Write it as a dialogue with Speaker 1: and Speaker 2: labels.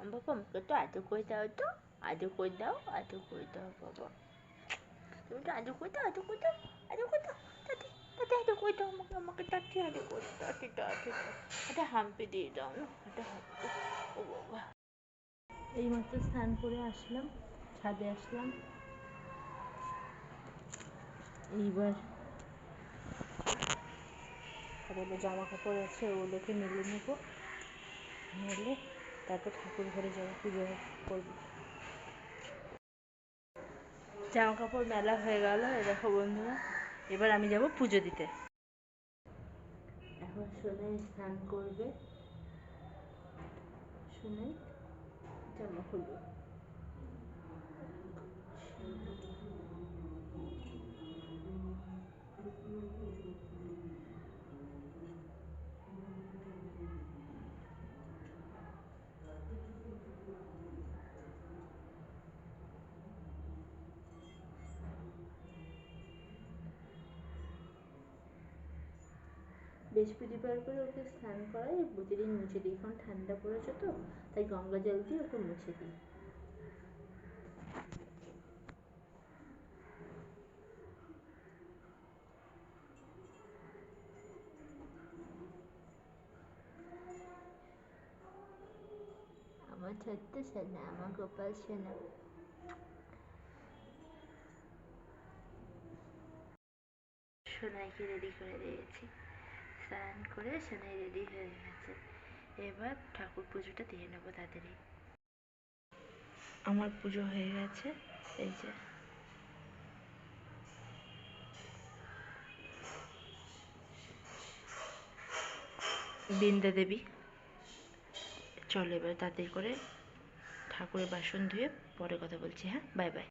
Speaker 1: বাবা আমাকে তো আদর করে দাও তো আদর করে দাও আদর করে দাও বাবা তুমি তো আদর করে দাও আদর করে দাও আদর করে দাও তাতে তাতে দাও আমাকে আমাকে হাম্পি দিয়ে দাও এটা হাম্পি ও বাবা
Speaker 2: এই মাত্র স্নান করে আসলাম ছাদে আসলাম এইবার জামা কাপড় আছে ওগুলোকে মেলে নেব মেলে তারপর ঠাকুর ঘরে যাব, পুজো করব। জামা কাপড় মেলা হয়ে গেল এই দেখো বন্ধুরা, এবার আমি যাব পুজো দিতে। এখন শুনে স্নান করবে। শুনে জামা খুলবে। বৃহস্পতিবার করে ওকে স্নান করাই প্রতিদিন মুছে দিই। এখন ঠান্ডা পড়েছে তো, তাই গঙ্গা জল দিয়ে ওকে মুছে দিই।
Speaker 1: আমার ছোট্ট সোনা, আমার গোপাল সোনা। সোনাইকে রেডি করে দিয়েছি। স্নান করে সোনাই রেডি হয়ে গেছে। এবার ঠাকুর পুজোটা দিয়ে নেব তাড়াতাড়ি।
Speaker 2: আমার পুজো হয়ে গেছে, এই যে। বৃন্দা দেবী। চলো এবার তাড়াতাড়ি করে ঠাকুরের বাসন ধুয়ে পরে কথা বলছি হ্যাঁ? Bye bye.